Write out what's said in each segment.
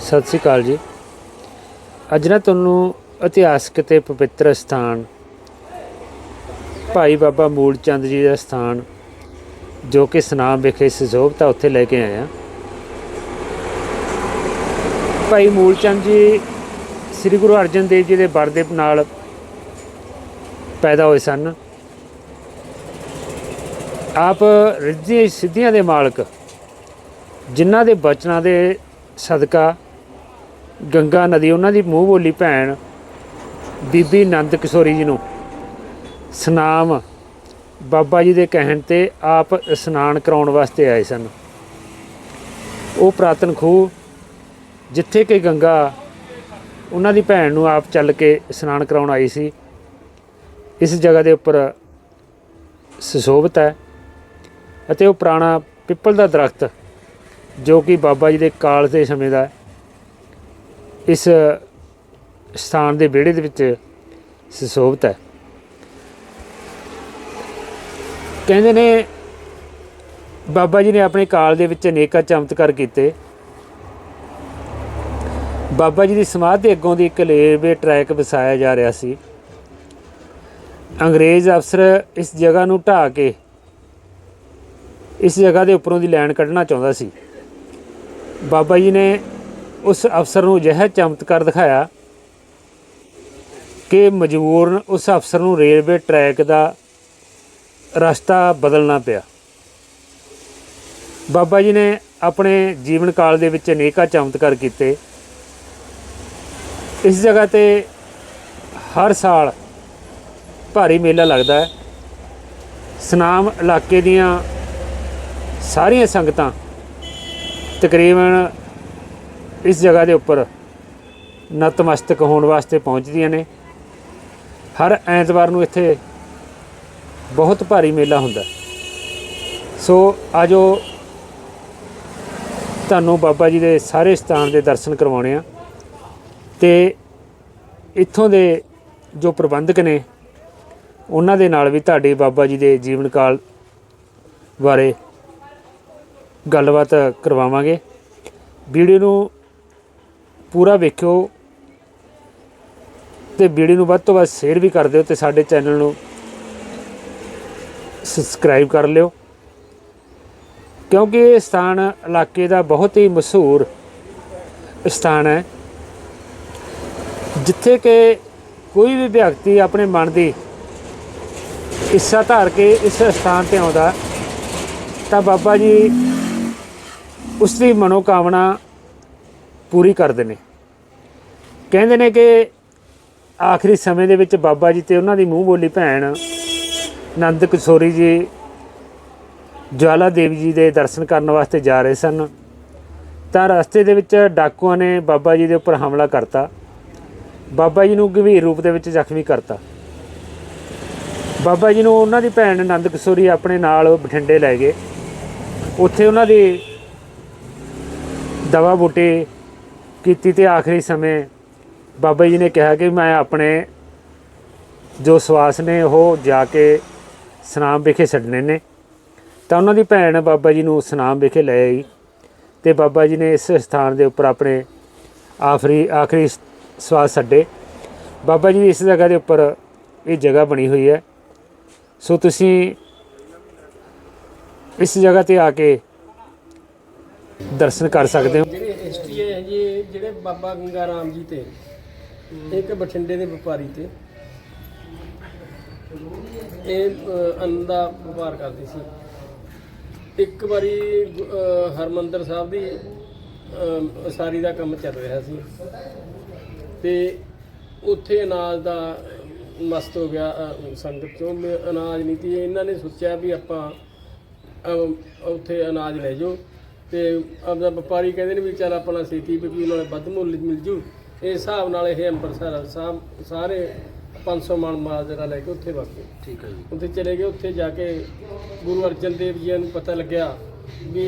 ਸਤਿ ਸ੍ਰੀ ਅਕਾਲ ਜੀ। ਅੱਜ ਨਾ ਤੁਹਾਨੂੰ ਇਤਿਹਾਸਕ ਤੇ ਪਵਿੱਤਰ ਸਥਾਨ, ਭਾਈ ਬਾਬਾ ਮੂਲ ਚੰਦ ਜੀ ਦਾ ਸਥਾਨ, ਜੋ ਕਿ ਸਨਾਮ ਵਿਖੇ ਸਜੋਬਤਾ ਉੱਥੇ ਲੈ ਕੇ ਆਇਆ ਭਾਈ ਮੂਲ ਚੰਦ ਜੀ ਸ੍ਰੀ ਗੁਰੂ ਅਰਜਨ ਦੇਵ ਜੀ ਦੇ ਵਰਦੇ ਨਾਲ ਪੈਦਾ ਹੋਏ ਸਨ। ਆਪ ਰਿੱਧੀਆਂ ਸਿੱਧੀਆਂ ਦੇ ਮਾਲਕ, ਜਿਨ੍ਹਾਂ ਦੇ ਬਚਨਾਂ ਦੇ ਸਦਕਾ ਗੰਗਾ ਨਦੀ, ਉਹਨਾਂ ਦੀ ਮੂੰਹ ਬੋਲੀ ਭੈਣ ਬੀਬੀ ਨੰਦ ਕਿਸ਼ੋਰੀ ਜੀ ਨੂੰ। ਸਨਾਮ, ਬਾਬਾ ਜੀ ਦੇ ਕਹਿਣ ਤੇ ਆਪ ਇਸ਼ਨਾਨ ਕਰਾਉਣ ਵਾਸਤੇ ਆਏ ਸਨ। ਉਹ ਪ੍ਰਾਤਨ ਖੂਹ, ਜਿੱਥੇ ਕਿ ਗੰਗਾ, ਉਹਨਾਂ ਦੀ ਭੈਣ ਨੂੰ ਆਪ ਚੱਲ ਕੇ ਇਸ਼ਨਾਨ ਕਰਾਉਣ ਆਈ ਸੀ। ਇਸ ਜਗ੍ਹਾ ਦੇ ਉੱਪਰ ਸੁਸ਼ੋਭਿਤ ਹੈ ਅਤੇ ਉਹ ਪੁਰਾਣਾ ਪਿੱਪਲ ਦਾ ਦਰਖਤ ਜੋ ਕਿ ਬਾਬਾ ਜੀ ਦੇ ਕਾਲ ਦੇ ਸਮੇਂ ਦਾ ਇਸ ਸਥਾਨ ਦੇ ਵਿਹੜੇ ਦੇ ਵਿੱਚ ਸੁਸ਼ੋਭਿਤ ਹੈ। ਕਹਿੰਦੇ ਨੇ, ਬਾਬਾ ਜੀ ਨੇ ਆਪਣੇ ਕਾਲ ਦੇ ਵਿੱਚ ਅਨੇਕਾਂ ਚਮਤਕਾਰ ਕੀਤੇ। ਬਾਬਾ ਜੀ ਦੀ ਸਮਾਧ ਦੇ ਅੱਗੋਂ ਦੀ ਇੱਕ ਲੇਵੇ ਟਰੈਕ ਵਸਾਇਆ ਜਾ ਰਿਹਾ ਸੀ। ਅੰਗਰੇਜ਼ ਅਫਸਰ ਇਸ ਜਗ੍ਹਾ ਨੂੰ ਢਾਹ ਕੇ ਇਸ ਜਗ੍ਹਾ ਦੇ ਉੱਪਰੋਂ ਦੀ ਲਾਈਨ ਕੱਢਣਾ ਚਾਹੁੰਦਾ ਸੀ। ਬਾਬਾ ਜੀ ਨੇ ਉਸ ਅਫਸਰ ਨੂੰ ਅਜਿਹਾ ਚਮਤਕਾਰ ਦਿਖਾਇਆ ਕਿ ਮਜਬੂਰਨ ਉਸ ਅਫਸਰ ਨੂੰ ਰੇਲਵੇ ਟਰੈਕ ਦਾ ਰਸਤਾ ਬਦਲਣਾ ਪਿਆ। ਬਾਬਾ ਜੀ ਨੇ ਆਪਣੇ ਜੀਵਨ ਕਾਲ ਦੇ ਵਿੱਚ ਅਨੇਕਾਂ ਚਮਤਕਾਰ ਕੀਤੇ। ਇਸ ਜਗ੍ਹਾ ਤੇ ਹਰ ਸਾਲ ਭਾਰੀ ਮੇਲਾ ਲੱਗਦਾ ਹੈ। ਸਨਾਮ ਇਲਾਕੇ ਦੀਆਂ ਸਾਰੀਆਂ ਸੰਗਤਾਂ ਤਕਰੀਬਨ ਇਸ ਜਗ੍ਹਾ ਦੇ ਉੱਪਰ ਨਤਮਸਤਕ ਹੋਣ ਵਾਸਤੇ ਪਹੁੰਚਦੀਆਂ ਨੇ। ਹਰ ਐਤਵਾਰ ਨੂੰ ਇੱਥੇ ਬਹੁਤ ਭਾਰੀ ਮੇਲਾ ਹੁੰਦਾ। ਹੈ। ਸੋ ਆਜੋ ਤੁਹਾਨੂੰ ਬਾਬਾ ਜੀ ਦੇ ਸਾਰੇ ਸਥਾਨ ਦੇ ਦਰਸ਼ਨ ਕਰਵਾਉਣੇ ਆ। ਤੇ ਇੱਥੋਂ ਦੇ ਜੋ ਪ੍ਰਬੰਧਕ ਨੇ, ਉਹਨਾਂ ਦੇ ਨਾਲ ਵੀ ਤੁਹਾਡੇ ਬਾਬਾ ਜੀ ਦੇ ਜੀਵਨ ਕਾਲ ਬਾਰੇ ਗੱਲਬਾਤ ਕਰਵਾਵਾਂਗੇ। ਵੀਡੀਓ ਨੂੰ ਪੂਰਾ ਵੇਖਿਓ ਤੇ ਵੀਡੀਓ ਨੂੰ ਵੱਧ ਤੋਂ ਵੱਧ ਸ਼ੇਅਰ ਵੀ ਕਰ ਦਿਓ ਤੇ ਸਾਡੇ ਚੈਨਲ ਨੂੰ ਸਬਸਕ੍ਰਾਈਬ ਕਰ ਲਿਓ। ਕਿਉਂਕਿ ਇਹ ਸਥਾਨ ਇਲਾਕੇ ਦਾ ਬਹੁਤ ਹੀ ਮਸ਼ਹੂਰ ਸਥਾਨ ਹੈ। ਜਿੱਥੇ ਕਿ ਕੋਈ ਵੀ ਵਿਅਕਤੀ ਆਪਣੇ ਮਨ ਦੀ ਇੱਛਾ ਧਾਰ ਕੇ ਇਸ ਸਥਾਨ ਤੇ ਆਉਂਦਾ, ਤਾਂ ਬਾਬਾ ਜੀ ਉਸ ਦੀ ਮਨੋਕਾਮਨਾ ਪੂਰੀ ਕਰਦੇ ਨੇ। ਕਹਿੰਦੇ ਨੇ ਕਿ ਆਖਰੀ ਸਮੇਂ ਦੇ ਵਿੱਚ ਬਾਬਾ ਜੀ ਤੇ ਉਹਨਾਂ ਦੀ ਮੂੰਹ ਬੋਲੀ ਭੈਣ ਨੰਦ ਕਿਸ਼ੋਰੀ ਜੀ ਜਵਾਲਾ ਦੇਵੀ ਜੀ ਦੇ ਦਰਸ਼ਨ ਕਰਨ ਵਾਸਤੇ ਜਾ ਰਹੇ ਸਨ। ਤਾਂ ਰਸਤੇ ਦੇ ਵਿੱਚ ਡਾਕੂਆਂ ਨੇ ਬਾਬਾ ਜੀ ਦੇ ਉੱਪਰ ਹਮਲਾ ਕਰਤਾ। ਬਾਬਾ ਜੀ ਨੂੰ ਗੰਭੀਰ ਰੂਪ ਦੇ ਵਿੱਚ ਜ਼ਖਮੀ ਕਰਤਾ। ਬਾਬਾ ਜੀ ਨੂੰ ਉਹਨਾਂ ਦੀ ਭੈਣ ਨੰਦ ਕਿਸ਼ੋਰੀ ਆਪਣੇ ਨਾਲ ਬਠਿੰਡੇ ਲੈ ਗਏ। ਉੱਥੇ ਉਹਨਾਂ ਦੀ ਦਵਾ ਬੂਟੇ ਕੀਤੀ ਤੇ ਆਖਰੀ ਸਮੇਂ ਬਾਬਾ ਜੀ ਨੇ ਕਿਹਾ ਕਿ ਮੈਂ ਆਪਣੇ ਜੋ ਸਵਾਸ ਨੇ ਉਹ ਜਾ ਕੇ ਸਨਾਮ ਵਿਖੇ ਛੱਡਣੇ ਨੇ। ਤਾਂ ਉਹਨਾਂ ਦੀ ਭੈਣ ਬਾਬਾ ਜੀ ਨੂੰ ਸਨਾਮ ਵਿਖੇ ਲੈ ਆਈ ਤੇ ਬਾਬਾ ਜੀ ਨੇ ਇਸ ਸਥਾਨ ਦੇ ਉੱਪਰ ਆਪਣੇ ਆਖਰੀ ਆਖਰੀ ਸਵਾਸ ਛੱਡੇ। ਬਾਬਾ ਜੀ ਦੀ ਇਸ ਜਗ੍ਹਾ ਦੇ ਉੱਪਰ ਇਹ ਜਗ੍ਹਾ ਬਣੀ ਹੋਈ ਹੈ। ਸੋ ਤੁਸੀਂ ਇਸ ਜਗ੍ਹਾ ਤੇ ਆ ਕੇ ਦਰਸ਼ਨ ਕਰ ਸਕਦੇ ਹੋ। ਹੈ ਜਿਹੜੇ ਬਾਬਾ ਗੰਗਾ ਰਾਮ ਜੀ ਤੇ ਇੱਕ ਬਠਿੰਡੇ ਦੇ ਵਪਾਰੀ ਤੇ ਇਹ ਅੰਨ ਦਾ ਵਪਾਰ ਕਰਦੇ ਸੀ। ਇੱਕ ਵਾਰੀ ਗੁ- ਹਰਮੰਦਰ ਸਾਹਿਬ ਦੀ ਅ, ਉਸਾਰੀ ਦਾ ਕੰਮ ਚੱਲ ਰਿਹਾ ਸੀ। ਤੇ ਉੱਥੇ ਅਨਾਜ ਦਾ ਮਸਤ ਹੋ ਗਿਆ ਸੰਗਤ ਚੋਂ। ਅਨਾਜ ਨਹੀਂ ਤੀ ਇਹਨਾਂ ਨੇ ਸੋਚਿਆ ਵੀ ਆਪਾਂ ਉੱਥੇ ਅਨਾਜ ਲੈ ਜਾਓ। ਤੇ ਆਪਦਾ ਵਪਾਰੀ ਕਹਿੰਦੇ ਨੇ ਵੀ ਚੱਲ ਆਪਣਾ ਛੇਤੀ ਵੀ ਨਾਲੇ ਵੱਧ ਮੁੱਲ ਮਿਲ ਜੂ। ਇਹ ਹਿਸਾਬ ਨਾਲ ਇਹ ਅੰਮ੍ਰਿਤਸਰ ਸਾਹਿਬ ਸਾਰੇ 500 ਮਣ ਮਾਲ ਜਿਹੜਾ ਲੈ ਕੇ ਉੱਥੇ ਗਏ ਠੀਕ ਹੈ ਜੀ। ਉੱਥੇ ਚਲੇ ਗਏ ਉੱਥੇ ਜਾ ਕੇ ਗੁਰੂ ਅਰਜਨ ਦੇਵ ਜੀ ਨੂੰ ਪਤਾ ਲੱਗਿਆ ਵੀ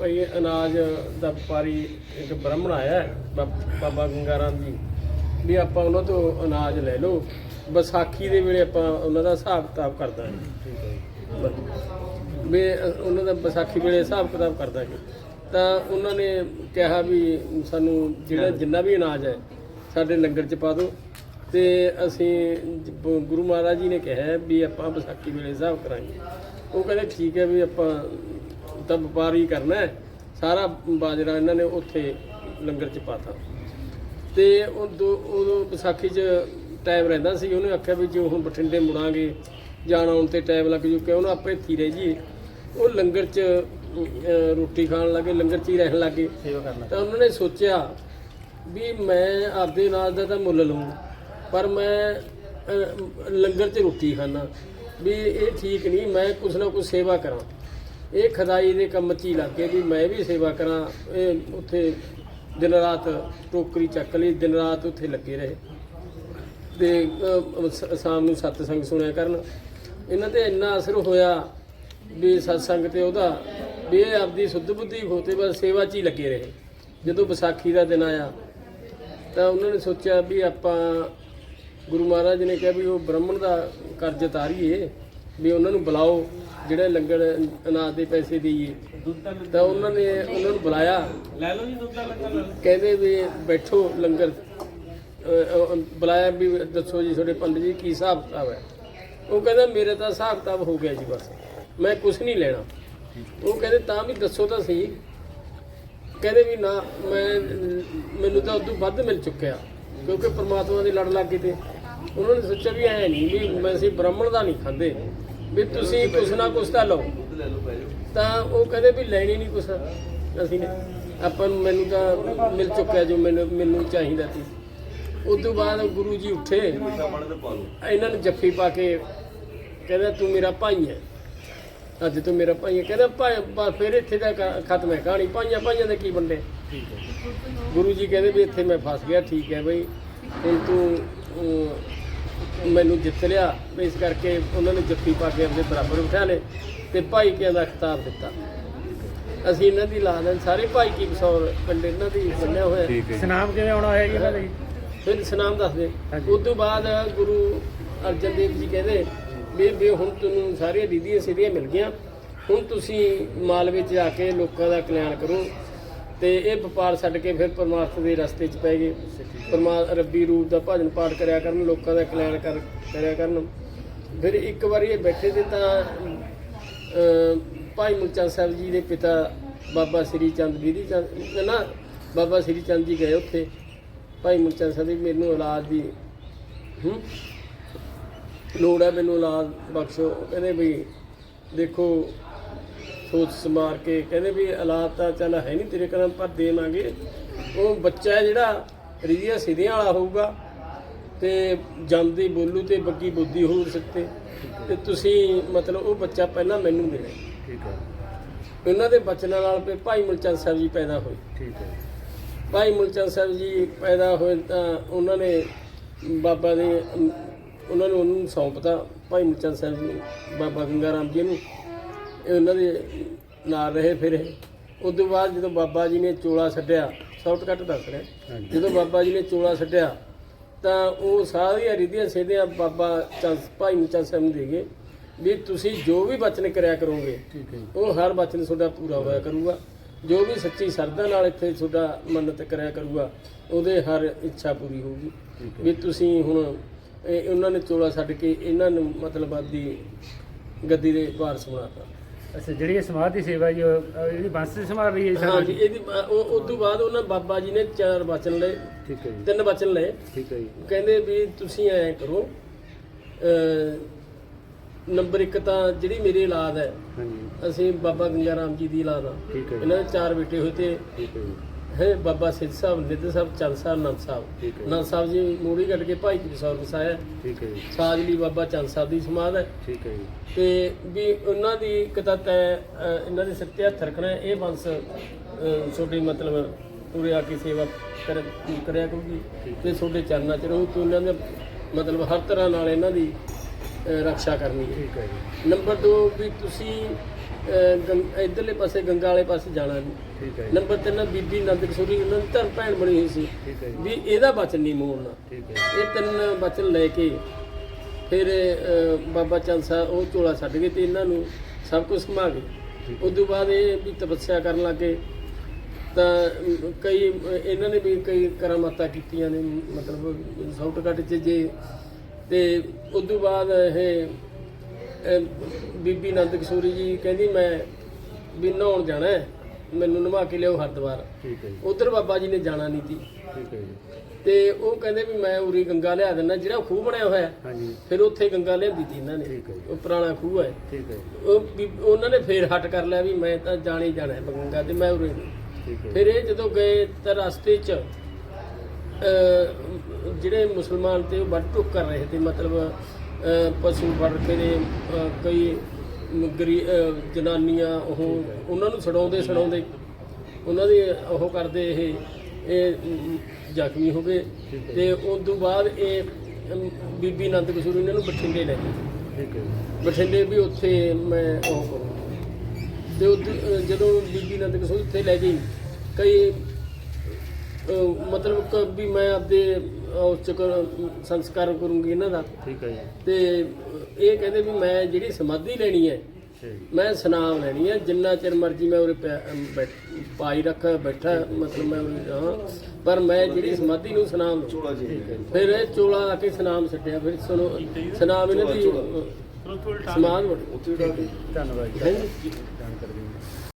ਭਈ ਅਨਾਜ ਦਾ ਵਪਾਰੀ ਇੱਕ ਬ੍ਰਾਹਮਣ ਆਇਆ ਬਾਬਾ ਗੰਗਾ ਰਾਮ ਜੀ ਵੀ ਆਪਾਂ ਉਹਨਾਂ ਤੋਂ ਅਨਾਜ ਲੈ ਲਓ। ਵਿਸਾਖੀ ਦੇ ਵੇਲੇ ਆਪਾਂ ਉਹਨਾਂ ਦਾ ਹਿਸਾਬ ਕਿਤਾਬ ਕਰਦਾ ਠੀਕ ਹੈ ਜੀ। ਵੀ ਉਹਨਾਂ ਦਾ ਵਿਸਾਖੀ ਵੇਲੇ ਹਿਸਾਬ ਕਿਤਾਬ ਕਰਦਾ ਕਿ ਤਾਂ ਉਹਨਾਂ ਨੇ ਕਿਹਾ ਵੀ ਸਾਨੂੰ ਜਿਹੜਾ ਜਿੰਨਾ ਵੀ ਅਨਾਜ ਹੈ ਸਾਡੇ ਲੰਗਰ 'ਚ ਪਾ ਦਿਓ। ਤੇ ਅਸੀਂ ਗੁਰੂ ਮਹਾਰਾਜ ਜੀ ਨੇ ਕਿਹਾ ਵੀ ਆਪਾਂ ਵਿਸਾਖੀ ਵੇਲੇ ਹਿਸਾਬ ਕਰਾਂਗੇ। ਉਹ ਕਹਿੰਦੇ ਠੀਕ ਹੈ ਵੀ ਆਪਾਂ ਤਾਂ ਵਪਾਰ ਹੀ ਕਰਨਾ ਹੈ। ਸਾਰਾ ਬਾਜਰਾ ਇਹਨਾਂ ਨੇ ਉੱਥੇ ਲੰਗਰ 'ਚ ਪਾਤਾ। ਤੇ ਉਹ ਉਦੋਂ ਵਿਸਾਖੀ 'ਚ ਟਾਈਮ ਰਹਿੰਦਾ ਸੀ। ਉਹਨੇ ਆਖਿਆ ਵੀ ਜੇ ਹੁਣ ਬਠਿੰਡੇ ਮੁੜਾਂਗੇ ਜਾਣ ਆਉਣ ਤੇ ਟਾਈਮ ਲੱਗ ਜੂ ਕਿਉਂ ਨਾ ਆਪੇ ਇੱਥੇ ਰਹਿ ਜੀ ਉਹ ਲੰਗਰ 'ਚ ਅਹ, ਰੋਟੀ ਖਾਣ ਲੱਗੇ ਲੰਗਰ 'ਚ ਹੀ ਰਹਿਣ ਲੱਗੇ। ਸੇਵਾ ਕਰਨਾ ਤਾਂ ਉਹਨਾਂ ਨੇ ਸੋਚਿਆ ਵੀ ਮੈਂ ਆਪਦੇ ਨਾਲ ਦਾ ਤਾਂ ਮੁੱਲ ਲਵਾਂ ਪਰ ਮੈਂ ਅਹ, ਲੰਗਰ 'ਚ ਰੋਟੀ ਖਾਣਾ ਵੀ ਇਹ ਠੀਕ ਨਹੀਂ ਮੈਂ ਕੁਛ ਨਾ ਕੁਛ ਸੇਵਾ ਕਰਾਂ। ਇਹ ਖਦਾਈ ਦੇ ਕੰਮ 'ਚ ਹੀ ਲੱਗ ਗਏ ਵੀ ਮੈਂ ਵੀ ਸੇਵਾ ਕਰਾਂ। ਇਹ ਉੱਥੇ ਦਿਨ ਰਾਤ ਟੋਕਰੀ ਚੱਕ ਲਈ ਦਿਨ ਰਾਤ ਉੱਥੇ ਲੱਗੇ ਰਹੇ। ਤੇ ਅਹ, ਸ- ਸ਼ਾਮ ਨੂੰ ਸਤਸੰਗ ਸੁਣਿਆ ਕਰਨ। ਇਹਨਾਂ ਤੇ ਇੰਨਾ ਅਸਰ ਹੋਇਆ ਵੀ ਸਤਸੰਗ ਤੇ ਉਹਦਾ ਵੀ ਇਹ ਆਪਦੀ ਸੁੱਧ ਬੁੱਧੀ ਖੋਤੇ ਬਸ ਸੇਵਾ 'ਚ ਹੀ ਲੱਗੇ ਰਹੇ। ਜਦੋਂ ਵਿਸਾਖੀ ਦਾ ਦਿਨ ਆਇਆ ਤਾਂ ਉਹਨਾਂ ਨੇ ਸੋਚਿਆ ਵੀ ਆਪਾਂ ਗੁਰੂ ਮਹਾਰਾਜ ਨੇ ਕਿਹਾ ਵੀ ਉਹ ਬ੍ਰਾਹਮਣ ਦਾ ਕਰਜ਼ ਤਾਰੀਏ ਵੀ ਉਹਨਾਂ ਨੂੰ ਬੁਲਾਓ ਜਿਹੜੇ ਲੰਗਰ ਅਨਾਜ ਦੇ ਪੈਸੇ ਦੇਈਏ। ਤਾਂ ਉਹਨਾਂ ਨੇ ਉਹਨਾਂ ਨੂੰ ਬੁਲਾਇਆ। ਲੈ ਲਓ ਜੀ ਦੁੱਧ ਦਾ ਲੰਗਰ। ਕਹਿੰਦੇ ਵੀ ਬੈਠੋ ਲੰਗਰ। ਬੁਲਾਇਆ ਵੀ ਦੱਸੋ ਜੀ ਤੁਹਾਡੇ ਪੰਡਿਤ ਜੀ ਕੀ ਹਿਸਾਬ ਕਿਤਾਬ ਹੈ। ਉਹ ਕਹਿੰਦਾ ਮੇਰੇ ਤਾਂ ਹਿਸਾਬ ਕਿਤਾਬ ਹੋ ਗਿਆ ਜੀ ਬਸ। ਮੈਂ ਕੁਝ ਨਹੀਂ ਲੈਣਾ। ਉਹ ਕਹਿੰਦੇ, ਤਾਂ ਵੀ ਦੱਸੋ ਤਾਂ ਸਹੀ। ਕਹਿੰਦੇ ਵੀ ਨਾ, ਮੈਂ, ਮੈਨੂੰ ਤਾਂ ਉਦੋਂ ਵੱਧ ਮਿਲ ਚੁੱਕਿਆ, ਕਿਉਂਕਿ ਪ੍ਰਮਾਤਮਾ ਦੇ ਲੜ ਗਏ ਤੇ। ਉਹਨਾਂ ਨੇ ਸੋਚਿਆ ਵੀ ਐ ਨਹੀਂ, ਵੀ ਮੈਂ ਅਸੀਂ ਬ੍ਰਾਹਮਣ ਦਾ ਨਹੀਂ ਖਾਂਦੇ, ਵੀ ਤੁਸੀਂ ਕੁਛ ਨਾ ਕੁਛ ਤਾਂ ਲਓ। ਤਾਂ ਉਹ ਕਹਿੰਦੇ ਵੀ ਲੈਣੀ ਨਹੀਂ ਕੁਛ। ਅਸੀਂ ਨੇ ਆਪਾਂ ਨੂੰ ਮੈਨੂੰ ਤਾਂ ਮਿਲ ਚੁੱਕਿਆ ਜੋ ਮੈਨੂੰ ਮੈਨੂੰ ਚਾਹੀਦਾ ਸੀ। ਉਸ ਤੋਂ ਬਾਅਦ ਗੁਰੂ ਜੀ ਉੱਠੇ, ਇਹਨਾਂ ਨੂੰ ਜੱਫੀ ਪਾ ਕੇ ਕਹਿੰਦਾ, ਤੂੰ ਮੇਰਾ ਭਾਈ ਹੈ। ਅੱਜ ਤੂੰ ਮੇਰਾ ਭਾਈ ਕਹਿੰਦਾ ਭਾਈ ਬਸ ਫਿਰ ਇੱਥੇ ਦਾ ਕ- ਖਤਮ ਹੈ ਕਹਾਣੀ। ਭਾਈਆਂ ਭਾਈਆਂ ਦੇ ਕੀ ਬੰਦੇ? ਠੀਕ ਹੈ ਗੁਰੂ ਜੀ ਕਹਿੰਦੇ ਵੀ ਇੱਥੇ ਮੈਂ ਫਸ ਗਿਆ ਠੀਕ ਹੈ ਬਈ। ਹੁਣ ਤੂੰ ਅਮ, ਮੈਨੂੰ ਜਿੱਤ ਲਿਆ। ਵੀ ਇਸ ਕਰਕੇ ਉਹਨਾਂ ਨੇ ਜੱਫੀ ਪਾ ਕੇ ਆਪਣੇ ਬਰਾਬਰ ਬਿਠਾ ਲਏ ਤੇ ਭਾਈ ਕਿਆਂ ਦਾ ਖਿਤਾਬ ਦਿੱਤਾ। ਅਸੀਂ ਇਹਨਾਂ ਦੀ ਲਾਦ ਸਾਰੇ ਭਾਈ ਕੀ ਬਸੌਰ ਪਿੰਡ ਇਹਨਾਂ ਦੀ ਬੰਨਿਆ ਹੋਇਆ ਹੈ। ਸਨਾਮ ਕਿਵੇਂ ਆਉਣਾ ਹੋਇਆ ਜੀ ਇਹਨਾਂ ਦਾ? ਜੀ ਫਿਰ ਸਨਾਮ ਦੱਸ ਦੇ ਹਾਂਜੀ। ਉਸ ਤੋਂ ਬਾਅਦ ਗੁਰੂ ਅਰਜਨ ਦੇਵ ਜੀ ਕਹਿੰਦੇ ਵੀ ਵੀ ਹੁਣ ਤੁਹਾਨੂੰ ਸਾਰੀਆਂ ਰੀਧੀਆਂ ਸਿੱਧੀਆਂ ਮਿਲ ਗਈਆਂ। ਹੁਣ ਤੁਸੀਂ ਮਾਲ ਵਿੱਚ ਜਾ ਕੇ ਲੋਕਾਂ ਦਾ ਕਲਿਆਣ ਕਰੋ ਤੇ ਇਹ ਵਪਾਰ ਛੱਡ ਕੇ ਫਿਰ ਪਰਮਾਰਥ ਦੇ ਰਸਤੇ 'ਚ ਪੈ ਗਏ। ਪਰਮਾ ਰੱਬੀ ਰੂਪ ਦਾ ਭਜਨ ਪਾਠ ਕਰਿਆ ਕਰਨ ਲੋਕਾਂ ਦਾ ਕਲਿਆਣ ਕਰ ਕਰਿਆ ਕਰਨ। ਫਿਰ ਇੱਕ ਵਾਰੀ ਇਹ ਬੈਠੇ ਤੇ ਤਾਂ ਅਹ, ਭਾਈ ਮੁਲਚੰਦ ਸਾਹਿਬ ਜੀ ਦੇ ਪਿਤਾ ਬਾਬਾ ਸ੍ਰੀ ਚੰਦ ਬੀਰੀ ਚੰਦ ਨਾ ਬਾਬਾ ਸ੍ਰੀ ਚੰਦ ਜੀ ਗਏ ਉੱਥੇ। ਭਾਈ ਮੁਲਚੰਦ ਸਾਹਿਬ ਜੀ ਮੈਨੂੰ ਔਲਾਦ ਦੀ ਹੂੰ ਲੋੜ ਹੈ ਮੈਨੂੰ ਔਲਾਦ ਬਖਸ਼ੋ। ਉਹ ਕਹਿੰਦੇ ਵੀ ਦੇਖੋ ਸੋਚ ਸਮਾਰ ਕੇ। ਕਹਿੰਦੇ ਵੀ ਔਲਾਦ ਤਾਂ ਚੱਲ ਹੈ ਨਹੀਂ ਤੇਰੇ ਕਰਮ ਪਰ ਦੇਵਾਂਗੇ। ਉਹ ਬੱਚਾ ਜਿਹੜਾ ਰੀਆਂ ਸਿੱਧੀਆਂ ਵਾਲਾ ਹੋਊਗਾ ਤੇ ਜੰਮਦੀ ਬੋਲੂ ਤੇ ਬੱਗੀ ਬੁੱਧੀ ਹੋ ਸਕਤੇ ਤੇ ਤੁਸੀਂ ਮਤਲਬ ਉਹ ਬੱਚਾ ਪਹਿਲਾਂ ਮੈਨੂੰ ਦੇਣਾ। ਠੀਕ ਹੈ। ਉਹਨਾਂ ਦੇ ਬਚਨਾਂ ਨਾਲ ਫਿਰ ਭਾਈ ਮੁਲਚੰਦ ਸਾਹਿਬ ਜੀ ਪੈਦਾ ਹੋਏ। ਠੀਕ ਹੈ। ਭਾਈ ਮੁਲਚੰਦ ਸਾਹਿਬ ਜੀ ਪੈਦਾ ਹੋਏ ਤਾਂ ਉਹਨਾਂ ਨੇ ਬਾਬਾ ਦੇ ਉਹਨਾਂ ਨੂੰ ਉਹਨੂੰ ਸੌਂਪਤਾ ਭਾਈ ਮੁਲਚੰਦ ਸਾਹਿਬ ਨੂੰ, ਬਾਬਾ ਗੰਗਾ ਰਾਮ ਜੀ ਨੂੰ ਇਹ ਉਹਨਾਂ ਦੇ ਨਾਲ ਰਹੇ ਫਿਰ ਉਸ ਤੋਂ ਬਾਅਦ ਜਦੋਂ ਬਾਬਾ ਜੀ ਨੇ ਚੋਲਾ ਛੱਡਿਆ ਸ਼ਾਰਟਕਟ ਦੱਸ ਰਿਹਾ। ਜਦੋਂ ਬਾਬਾ ਜੀ ਨੇ ਚੋਲਾ ਛੱਡਿਆ ਤਾਂ ਉਹ ਸਾਰੀਆਂ ਰਿਧੀਆਂ ਸਿੱਧੀਆਂ ਬਾਬਾ ਚੰਦ ਭਾਈ ਮੁਲਚੰਦ ਸਾਹਿਬ ਨੂੰ ਦੇ ਗਏ ਵੀ ਤੁਸੀਂ ਜੋ ਵੀ ਬਚਨ ਕਰਿਆ ਕਰੋਗੇ ਉਹ ਹਰ ਬਚਨ ਤੁਹਾਡਾ ਪੂਰਾ ਹੋਇਆ ਕਰੂਗਾ। ਜੋ ਵੀ ਸੱਚੀ ਸਰਦਾ ਨਾਲ ਇੱਥੇ ਤੁਹਾਡਾ ਮੰਨਤ ਕਰਿਆ ਕਰੂਗਾ ਉਹਦੇ ਹਰ ਇੱਛਾ ਪੂਰੀ ਹੋਊਗੀ। ਵੀ ਤੁਸੀਂ ਹੁਣ ਇਹ ਉਹਨਾਂ ਨੇ ਚੋਲਾ ਛੱਡ ਕੇ ਇਹਨਾਂ ਨੂੰ ਮਤਲਬ ਆਪਦੀ ਗੱਦੀ ਦੇ ਵਾਰਸ ਬਣਾਤਾ ਅੱਛਾ ਜਿਹੜੀ ਇਹ ਸਮਾਧ ਦੀ ਸੇਵਾ ਜੀ ਉਹ- ਉਹ ਜਿਹੜੀ ਬੰਸ ਸੰਭਾਲ ਰਹੀ ਹੈ ਜੀ ਹਾਂਜੀ ਇਹਦੀ ਉਹ ਉਸ ਤੋਂ ਬਾਅਦ ਉਹਨਾਂ ਬਾਬਾ ਜੀ ਨੇ ਚਾਰ ਬਚਨ ਲਏ। ਠੀਕ ਹੈ ਜੀ। ਤਿੰਨ ਬਚਨ ਲਏ। ਠੀਕ ਹੈ ਜੀ। ਕਹਿੰਦੇ ਵੀ ਤੁਸੀਂ ਐਂ ਕਰੋ ਅ ਨੰਬਰ 1 ਤਾਂ ਜਿਹੜੀ ਮੇਰੀ ਔਲਾਦ ਹੈ ਹਾਂਜੀ। ਅਸੀਂ ਬਾਬਾ ਗੰਗਾ ਰਾਮ ਜੀ ਦੀ ਔਲਾਦ ਆ ਠੀਕ ਹੈ ਜੀ। ਇਹਨਾਂ ਦੇ ਚਾਰ ਬੇਟੇ ਹੋਏ ਤੇ ਠੀਕ ਹੈ ਜੀ। ਹੈ ਬਾਬਾ ਸਿੱਧ ਸਾਹਿਬ ਨਿੱਧ ਸਾਹਿਬ ਚੰਦ ਸਾਹਿਬ ਨੰਦ ਸਾਹਿਬ। ਠੀਕ ਹੈ ਨੰਦ ਸਾਹਿਬ ਜੀ ਮੂੜੀ ਕੱਢ ਕੇ ਭਾਈ ਜੀ ਸੌਰ ਵਸਾਇਆ ਠੀਕ ਹੈ ਜੀ। ਸਾਜਲੀ ਬਾਬਾ ਚੰਦ ਸਾਹਿਬ ਦੀ ਸਮਾਧ ਹੈ। ਠੀਕ ਹੈ ਜੀ। ਤੇ ਵੀ ਉਹਨਾਂ ਦੀ ਇੱਕ ਤਾਂ ਤੈ ਅ, ਇਹਨਾਂ ਦੇ ਸਿਰ ਤੇ ਹੱਥ ਰੱਖਣਾ ਹੈ, ਇਹ ਬੰਸ ਤੁਹਾਡੀ ਮਤਲਬ ਪੂਰੇ ਆ ਕੇ ਸੇਵਾ ਕਰ ਕਰਿਆ ਕਰੂਗੀ। ਤੇ ਤੁਹਾਡੇ ਚਰਨਾਂ 'ਚ ਰਹੂ। ਤੂੰ ਇਹਨਾਂ ਦੇ ਮਤਲਬ ਹਰ ਤਰ੍ਹਾਂ ਨਾਲ ਇਹਨਾਂ ਦੀ ਰੱਖਿਆ ਕਰਨੀ ਹੈ। ਠੀਕ ਹੈ ਜੀ। ਨੰਬਰ 2 ਵੀ ਤੁਸੀਂ ਇੱਧਰਲੇ ਪਾਸੇ ਗੰਗਾ ਵਾਲੇ ਪਾਸੇ ਜਾਣਾ ਨਹੀਂ ਠੀਕ ਹੈ ਨੰਬਰ 3 ਬੀਬੀ ਨੰਦ ਕਿਸ਼ੋਰੀ ਉਹਨਾਂ ਦੀ ਧਰਮ ਭੈਣ ਬਣੀ ਹੋਈ ਸੀ। ਠੀਕ ਹੈ ਜੀ। ਵੀ ਇਹਦਾ ਬਚਨ ਨਹੀਂ ਮੋੜਨਾ। ਠੀਕ ਹੈ ਇਹ ਤਿੰਨ ਬਚਨ ਲੈ ਕੇ ਫਿਰ ਬਾਬਾ ਚੰਦ ਸਾਹਿਬ ਉਹ ਝੋਲਾ ਛੱਡ ਗਏ ਤੇ ਇਹਨਾਂ ਨੂੰ ਸਭ ਕੁਝ ਸਮਾ ਗਏ। ਉਸ ਤੋਂ ਬਾਅਦ ਇਹ ਵੀ ਤਪੱਸਿਆ ਕਰਨ ਲੱਗੇ। ਤਾਂ ਕਈ ਇਹਨਾਂ ਨੇ ਵੀ ਕਈ ਕਰਾਮਾਤਾਂ ਕੀਤੀਆਂ ਨੇ। ਮਤਲਬ ਸ਼ਾਰਟਕਟ 'ਚ ਜੇ ਤੇ ਉਸ ਤੋਂ ਬਾਅਦ ਇਹ ਬੀਬੀ ਨੰਦ ਕਿਸ਼ੋਰੀ ਜੀ ਕਹਿੰਦੀ ਮੈਂ ਵੀ ਨਹਾਉਣ ਜਾਣਾ ਹੈ, ਮੈਨੂੰ ਨਵਾ ਕੇ ਲਿਆਓ ਹਰਿਦੁਆਰ। ਠੀਕ ਹੈ ਜੀ। ਉਧਰ ਬਾਬਾ ਜੀ ਨੇ ਜਾਣਾ ਨਹੀਂ ਸੀ। ਠੀਕ ਹੈ ਜੀ। ਤੇ ਉਹ ਕਹਿੰਦੇ ਵੀ ਮੈਂ ਉਰੀ ਗੰਗਾ ਲਿਆ ਦਿੰਦਾ ਜਿਹੜਾ ਖੂਹ ਬਣਿਆ ਹੋਇਆ। ਹਾਂਜੀ। ਫਿਰ ਉੱਥੇ ਗੰਗਾ ਲਿਆਂਦੀ ਸੀ ਇਹਨਾਂ ਨੇ। ਉਹ ਪੁਰਾਣਾ ਖੂਹ ਹੈ। ਠੀਕ ਹੈ ਉਹ ਉਹਨਾਂ ਨੇ ਫੇਰ ਹਟ ਕਰ ਲਿਆ ਵੀ ਮੈਂ ਤਾਂ ਜਾਣਾ ਜਾਣਾ ਹੈ ਗੰਗਾ ਤੇ ਮੈਂ ਉਰੇ। ਠੀਕ ਹੈ ਫਿਰ ਇਹ ਜਦੋਂ ਗਏ ਤਾਂ ਰਸਤੇ 'ਚ ਜਿਹੜੇ ਮੁਸਲਮਾਨ ਤੇ ਉਹ ਵੱਢ ਟੁੱਕ ਕਰ ਰਹੇ ਤੇ ਮਤਲਬ ਪਸ਼ੂ ਫੜ ਕੇ ਨੇ ਕਈ ਗਰੀ ਜਨਾਨੀਆਂ ਉਹ ਉਹਨਾਂ ਨੂੰ ਛਡਾਉਂਦੇ ਛਡਾਉਂਦੇ ਉਹਨਾਂ ਦੇ ਉਹ ਕਰਦੇ ਇਹ ਇਹ ਜ਼ਖਮੀ ਹੋ ਗਏ ਤੇ ਉਸ ਤੋਂ ਬਾਅਦ ਇਹ ਬੀਬੀ ਨੰਦ ਕਿਸ਼ੋਰੀ ਇਹਨਾਂ ਨੂੰ ਬਠਿੰਡੇ ਲੈ ਗਏ। ਠੀਕ ਹੈ ਬਠਿੰਡੇ ਵੀ ਉੱਥੇ ਮੈਂ ਉਹ ਕਰੂੰ ਤੇ ਉੱਥੇ, ਅਹ, ਜਦੋਂ ਬੀਬੀ ਨੰਦ ਕਿਸ਼ੋਰ ਉੱਥੇ ਲੈ ਗਈ ਕਈ ਮਤਲਬ ਕਿ ਵੀ ਮੈਂ ਆਪਦੇ ਉਸ ਚ ਕਰ- ਸੰਸਕਾਰ ਕਰੂੰਗੀ ਇਹਨਾਂ ਦਾ। ਠੀਕ ਹੈ ਜੀ। ਤੇ ਇਹ ਕਹਿੰਦੇ ਵੀ ਮੈਂ ਜਿਹੜੀ ਸਮਾਧੀ ਲੈਣੀ ਹੈ ਮੈਂ ਸਨਾਮ ਲੈਣੀ ਹੈ ਜਿੰਨਾ ਚਿਰ ਮਰਜ਼ੀ ਮੈਂ ਉਰੇ ਅਮ, ਬੈਠ- ਪਾਈ ਰੱਖ ਬੈਠਾ ਮਤਲਬ ਮੈਂ ਉਰੇ ਰਹਾਂ। ਪਰ ਮੈਂ ਜਿਹੜੀ ਸਮਾਧੀ ਨੂੰ ਸਨਾਮ ਲਊਂ। ਠੀਕ ਹੈ। ਜੀ ਫਿਰ ਇਹ ਚੋਲਾ ਆ ਕੇ ਸਨਾਮ ਛੱਡਿਆ ਫਿਰ ਸੁਣੋ ਸਨਾਮ ਇਹਨਾਂ ਦੀ ਅਹ, ਸਮਾਧ ਬਣੀ। ਧੰਨਵਾਦ ਜੀ। ਹਾਂਜੀ